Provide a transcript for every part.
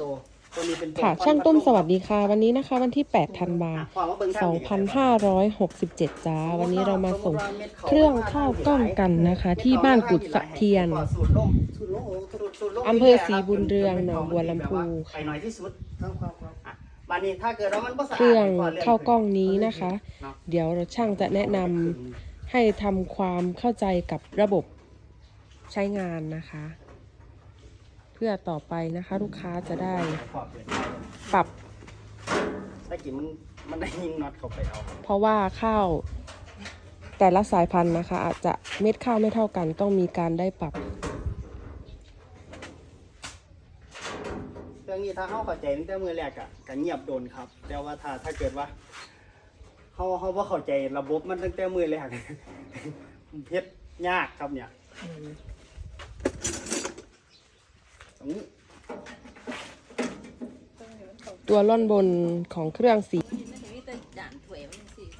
ตัวตัวนี้เป็นตัวค่ะช่างตุ้มสวัสดีค่ะ วันนี้นะคะ วันที่ 8 ธันวาอะความว่าเบิ่งทางนี้ก็ได้2567 จ้า วันนี้เรามาส่งเครื่องข้าวกล้องกันนะคะ ที่บ้านกุดสะเทียนสูตรลมสูตรลมโสูตรสูตรลมอำเภอศรีบุญเรืองหนองบัวลำพูไปหน่อยที่สุดครับครับครับอะบานนี้ถ้าเกิดว่ามันบ่สะอาดเครื่องก็ลื่นข้าวกล้องนี้นะคะเนาะเดี๋ยวช่างจะแนะนำให้ทำความเข้าใจกับระบบใช้งานนะคะเพื่อต่อไปนะคะ ลูกค้าจะได้ปรับตะกี้มันมันได้ยิงน็อตเข้าไปเอา เพราะว่าข้าวแต่ละสายพันธุ์นะคะ อาจจะเม็ดข้าวไม่เท่ากัน ต้องมีการได้ปรับเครื่องนี้ถ้าเข้าเข้าใจตั้งแต่มือแรกอะก็เงียบโดนครับ แต่ว่าถ้าถ้าเกิดว่าเขาเขาว่าเข้าใจระบบมันตั้งแต่มือแรกเฮ็ดยากครับเนี่ย ตรงนี้ตัวล่อนบนของเครื่องสี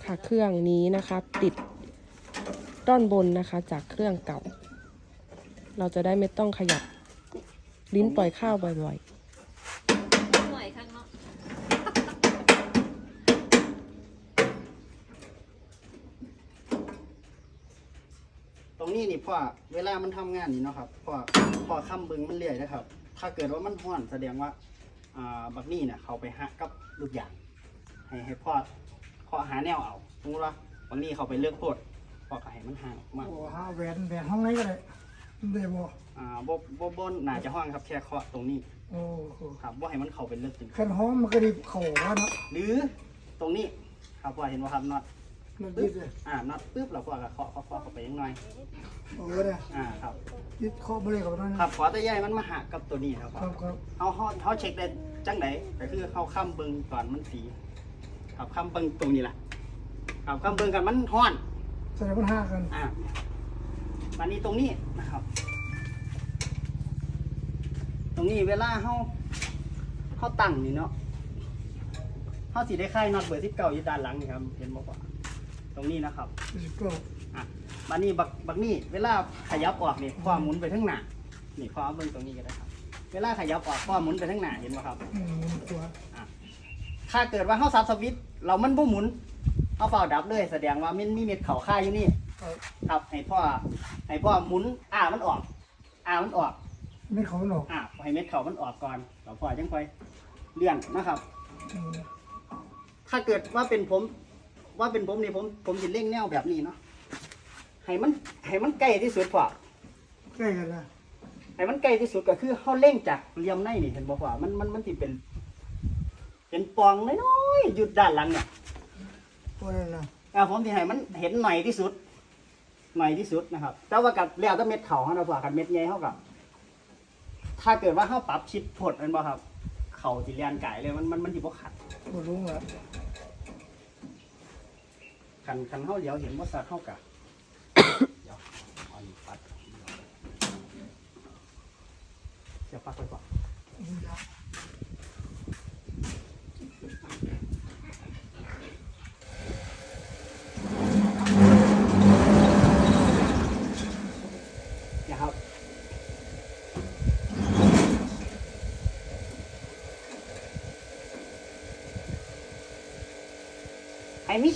ค่ะเครื่องนี้นะคะ ติดด้อนบนนะคะจากเครื่องเก่า เราจะได้ไม่ต้องขยับลิ้นปล่อยข้าวบ่อยๆน่วยข้างนอก ตรงนี้นี่ พ่อเวลามันทำงานนี่เนาะครับพ่อพ่อค้ำเบึงมันเลื่อยนะครับ ถ้าเกิดว่ามันห้อนแสดงว่าอ่าบักนี่เนี่ยเขาไปหักกับลูกยางให้ให้พ่อพ่อหาแนวเอาสมมติว่าบักนี่เขาไปเลือกโคตรพ่อก็ให้มันห่างออกมาโอ้ห้าแหวนแหวนห้องไหนก็ได้ได้บ่อ่าบ่บ่บ่น่าจะห้องครับแค่เคาะตรงนี้โอ้โหครับบ่ให้มันเข้าไปลึกจนขันห้องมันก็ไดีเข่าว่าเนาะหรือตรงนี้ครับพ่อเห็นว่าครับน็อต มันปึ๊ยึบดเลยอ่าน็อตปึ๊บเราพ่อก็เคาะเคาะเคาะเข้าไปยังหน่อย โอ้เนี่ยอ่าครับ ยึดข้อบริกับนั่นครับขอแต่ใหญ่มันมาหักกับตัวนี้ครับครับครับเขาเขาเขาเช็คได้จังไหนก็คือเขาค้ำเบิงก่อนมันสีครับค้ำเบิงตรงนี้แหละครับค้ำเบิงกันมันห้อน แสดงมันห้ากันอ่าวันนี้ตรงนี้นะครับ ตรงนี้เวลาเขาเขาตั้งนี่เนาะเขาสีได้ค่ายน็อตเบอร์ที่เก่าอยู่ด้านหลังนี่ครับ เห็นบอกว่า ตรงนี้นะครับสิบเก้าอะบันนี้บักบักนี่เวลาขยับออกนี่ความหมุนไปทั้งหน้านี่ความเบิ่งตรงนี้ก็ได้ครับ เวลาขยับออกความหมุนไปทั้งหน้าเห็นไหมครับ อืมตัวถ้าเกิดว่าเขาซับสวิตช์เรามันบ่หมุนเอาเปล่าดับเลย แสดงว่ามันมีเม็ดเขาค่าอยู่นี่ครับครับให้พ่อให้พ่อหมุนอ่ามันออก อ่ามันออก ไม่เขาหนอกอ่าให้เม็ดเขามันออกก่อนแล้วพ่อจังค่อยเลื่อนนะครับ อืมถ้าเกิดว่าเป็นผม ว่าเป็นผมนี่ผมผมจะเล่งแนวแบบนี้เนาะให้มันให้มันใกล้ที่สุดพ่อใกล้กันละให้มันใกล้ที่สุดก็คือเขาเล่งจากเหลี่ยมในนี่เห็นบอกว่ามันมันมันที่เป็นเป็นปองน้อยๆอยู่ด้านหลังเนี่ยตัวนั้นนะอ่าผมที่ให้มันเห็นหน่อยที่สุดหน่อยที่สุดนะครับ แต่ว่ากับแล้วแต่เม็ดเขาเขานะพ่อกับเม็ดใหญ่เขากับถ้าเกิดว่าเขาปรับชิดผดมันบ่ครับ เขาจิเลียนไก่เลยมันมันมันที่บ่ขัดบ่รู้ละ คันคันเขาเดี๋ยวเห็นว่าสัตว์เขากะเดี๋ยวเอาอันนี้ปัดเดี๋ยวปัดไปก่อน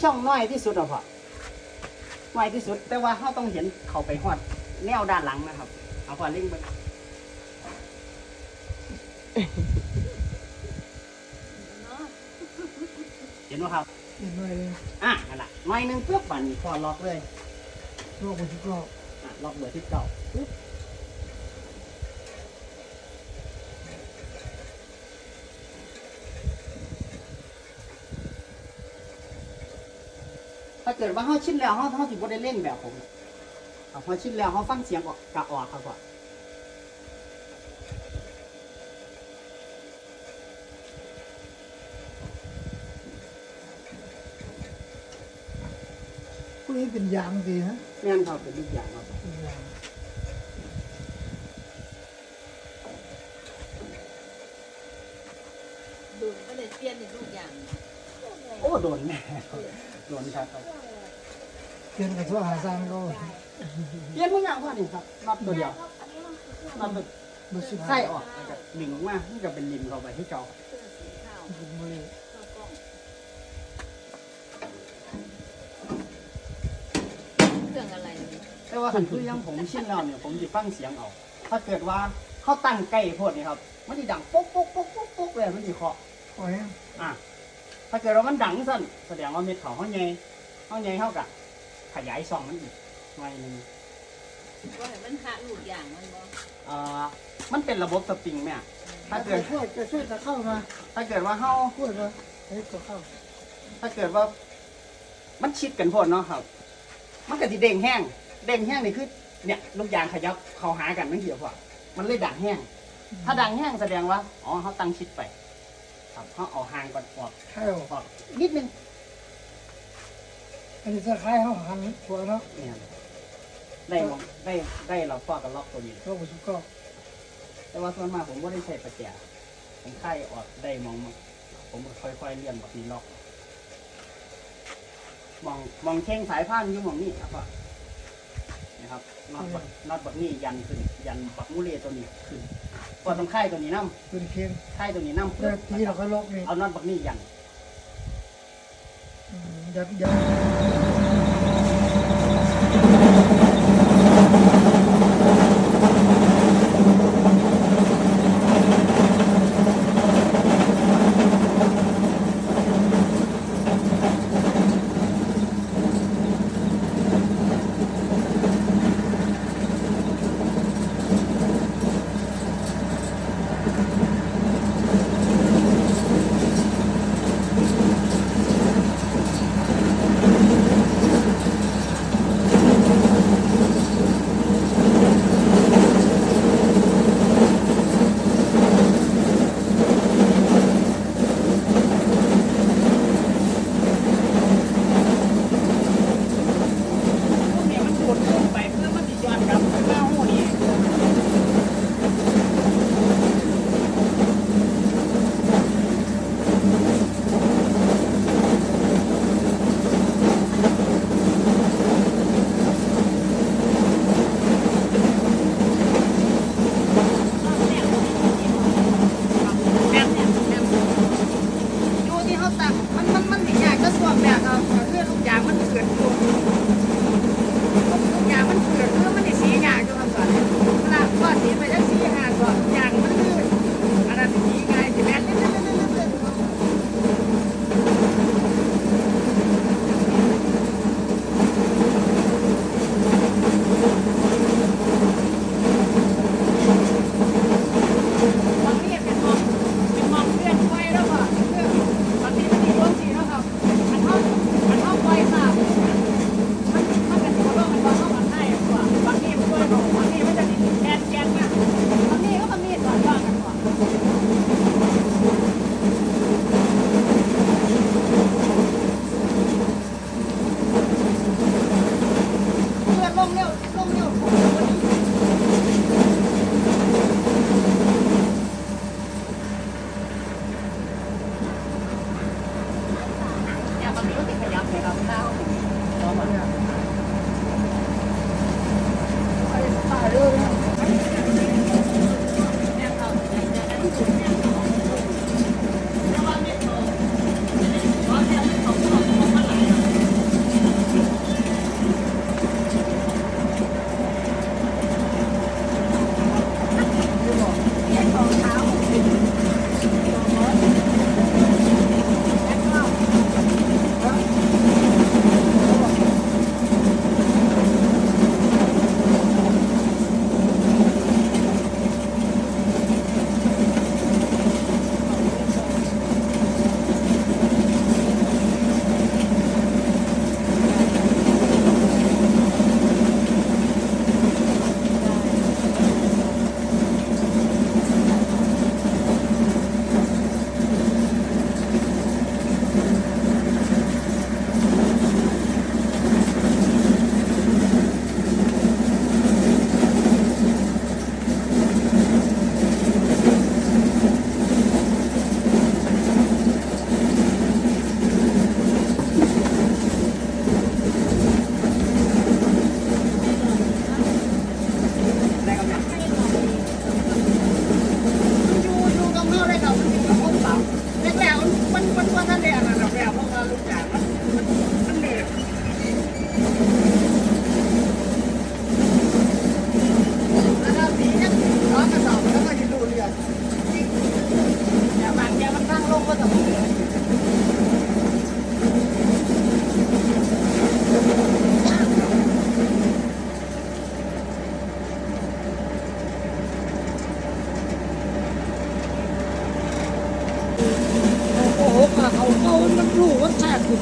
ช่องน้อยที่สุดเอาพอน้อยที่สุด แต่ว่าเราต้องเห็นเขาไปหอดแนวด้านหลังนะครับ เอาพอลิงก์ไปเนาะเห็นไหมครับอีกหน่อยเลยอะนั่นแหละน้อยหนึงเพื่อบันนี้พอล็อกเลย โลกมันสิบเก้าอะล็อกเบอร์ที่เก่าปึ๊บ กิดว่าเขาชินแล้วเขาเขาถึงบ่ได้เล่นแบบผมเอาพอชินแล้วเขาฟังเสียงออกกะออกครับว่าพวกนี้เป็นยางดีนะแม่นครับเป็นลูกอย่างครับเป็นยางดูดก็เลยเปลี่ยนในลูกอย่าง โอ้โดนแม่ โดนครับเพียนกับทั่วหาสร้างก็เรียนมึงอย่างว่านี่ครับนับตัวเดียวนับตัวเบสิบไส้ออกแล้วก็ดึงออกมามันก็เป็นริมเข้าไปที่เก่าเสื้อสีขาวเป็นมือเข้ากล้องเครื่องอะไรแต่ว่าคันคือยังผมชินแล้วเนี่ยผมสิฟังเสียงเอาถ้าเกิดว่าเขาตั้งใกล้โพดนี่ครับ มันสิดังปุ๊กปุ๊กปุ๊กปุ๊กปุ๊กเลยมันสิเคาะคอยอะ ถ้าเกิดว่ามันดังสั่นแสดงว่าเม็ดเขาเขาใหญ่เขาใหญ่เท่ากับขยายซองมันอีกหน่อยหนึงว่าให้มันหาลูกอย่างมันบ่อ่ามันเป็นระบบสปริงแม่ถ้าเกิดช่วยจะช่วยจะเข้ามาถ้าเกิดว่าเขาช่วยมาให้ตัวเข้าถ้าเกิดว่า มันชิดกันโพดเนาะครับ มันก็สิเด้งแห้งเด้งแห้งนี่คือเนี่ยลูกยางขยับเข้าหากันไม่เกี่ยวพอมันเลยดังแห้ง ถ้าดังแห้งแสดงว่าอ๋อเขาตั้งชิดไป ครับเขาเอาห่างก่อนออกเข้าออกนิดนึงอันนี้จะคล้ายเขาหันหัวเนาะเนี่ยได้มองได้ได้เราฟอกกันล็อกตัวนี้เราบุษก็แต่ว่าส่วนมากผมก็ได้ใช้ประแจผมไข่ออกได้มองมาผมก็ค่อยๆเลี่ยนแบบนี้ล็อกมองมองเช่งสายพานอยู่มองนี่ครับพ่อ นะครับน็อตบักน็อตบักนี่ยันขึ้น ยันบักมูเลตัวนี้ขึ้นพอต้องไข่ตัวนี้น้เป็นเคียงำไข่ตัวนี้น้ำเพื่อทีเราก็ล็อกนี่เอาน็อตบักนี่ยัน อืมยัดยัด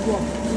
вот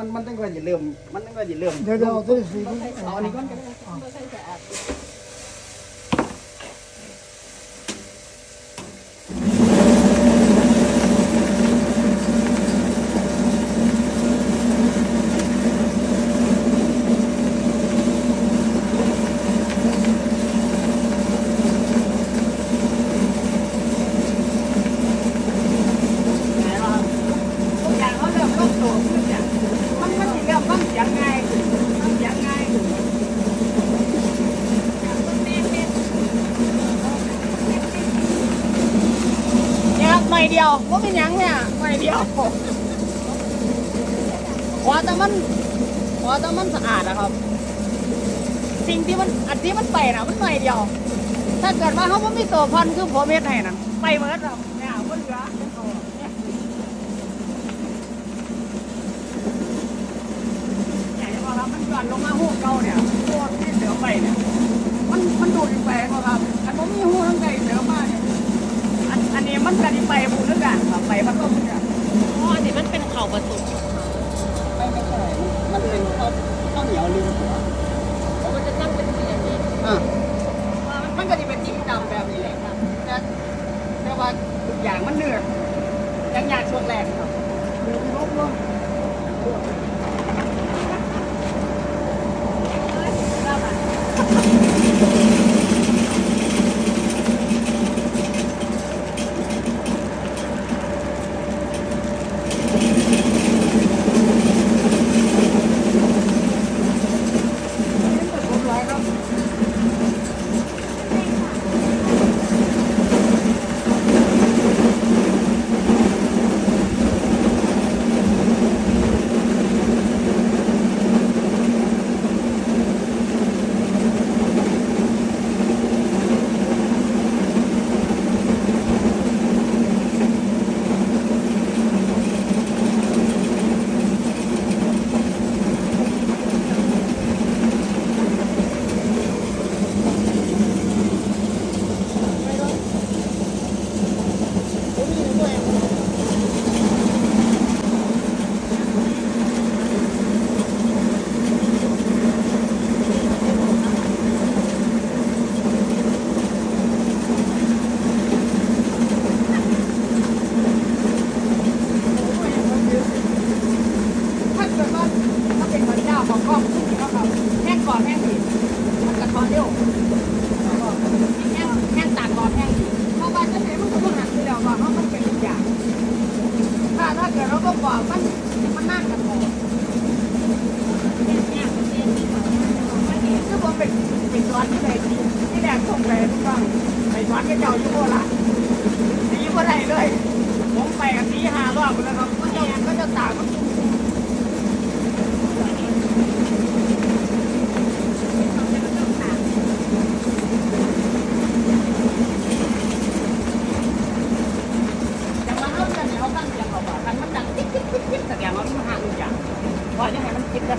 มันมันตั้งแต่จะเริ่ม มันตั้งแต่จะเริ่มเดี๋ยวเดี๋ยวเอาอันนี้ก่อน ว่าเป็นยังเนี่ยไม่เดียวขอแต่มันขอแต่มันสะอาดนะครับ สิ่งที่มันอันที่มันไปนะมันหม่เดียว ถ้าเกิดว่าเขาไม่มีตัวพันคือผมเม็ดให้นะไปเมิด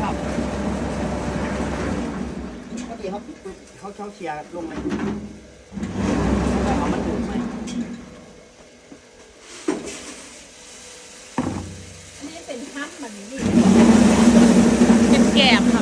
ครับปกติเขาเขาเช่าเชียร์ลงไหมเขามันถูกไหมอันนี้เป็นห้ามมันนี่เป็นแกบค่ะ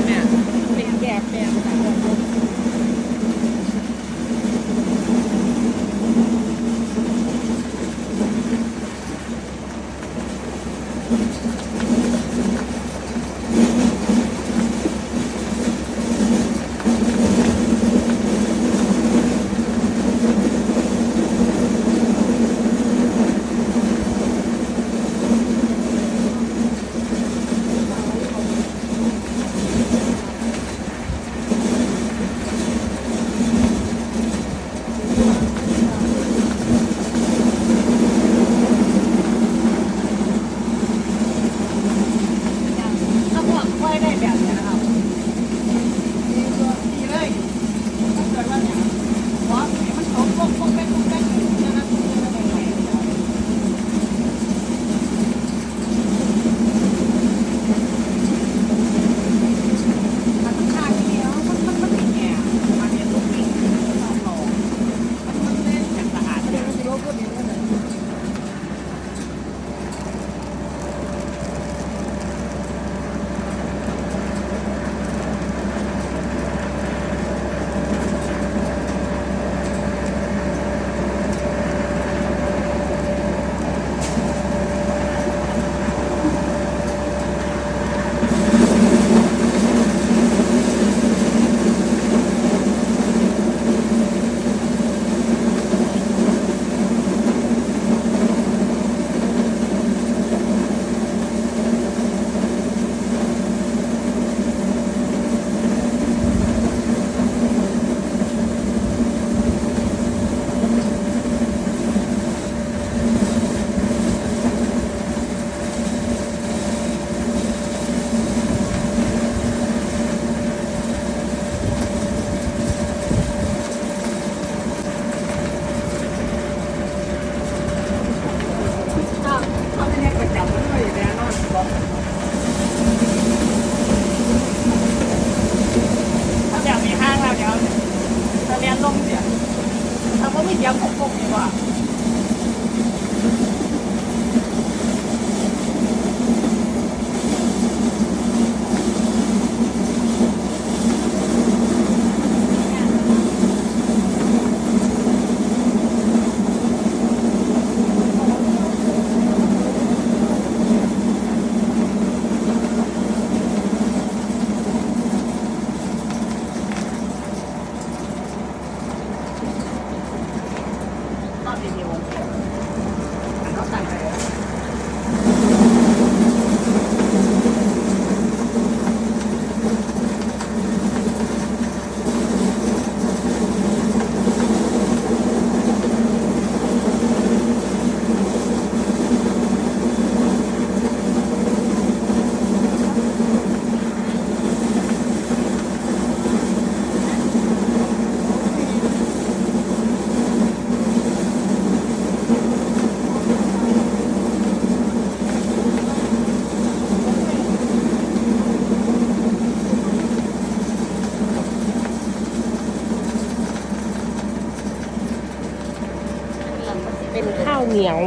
เหนียว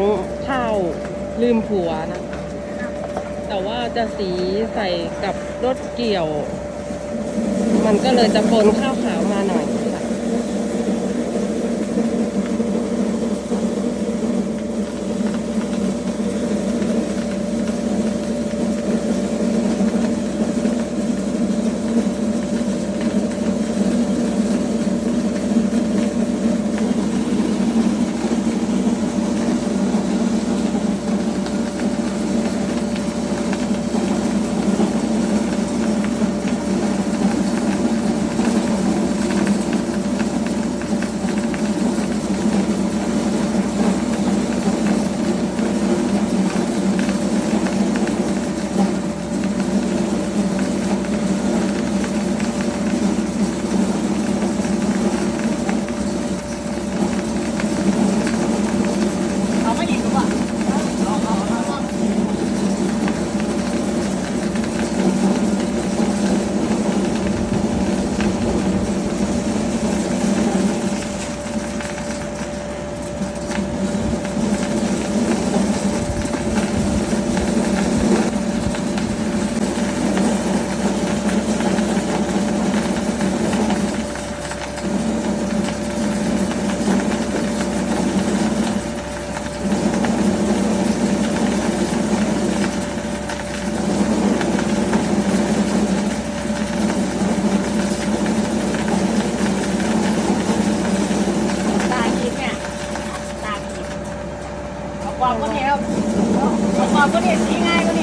ข้าวลืมผัวนะ แต่ว่าจะสีใส่กับรถเกี่ยว มันก็เลยจะปนข้าว 我练习，我练。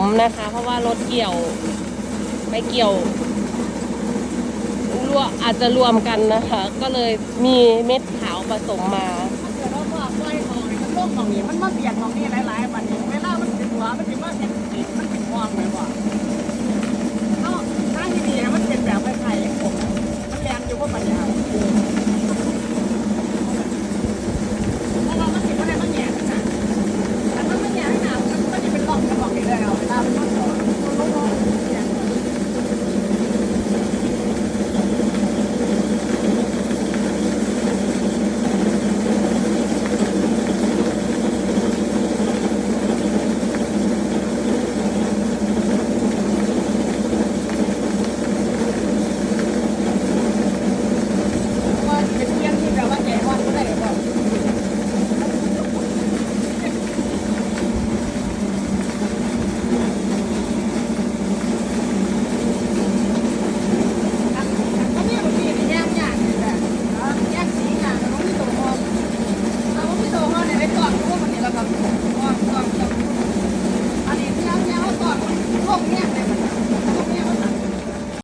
มนะคะ เพราะว่ารถเกี่ยวไปเกี่ยวรวอาจจะรวมกันนะคะ ก็เลยมีเม็ดขาวผสมมาเกิดว่าพวกกล้วยทองเนี่มันโรคของนี้มันมาเบียดของนี่หลายๆวันนี้เวลามันเป็นหัวมัป็นดมาเก็บติดมันติดฟองเลยว่ะเอ้าที่ดีมันเป็นแบบไข่ผมมันแรงอยู่ว่าปัญญา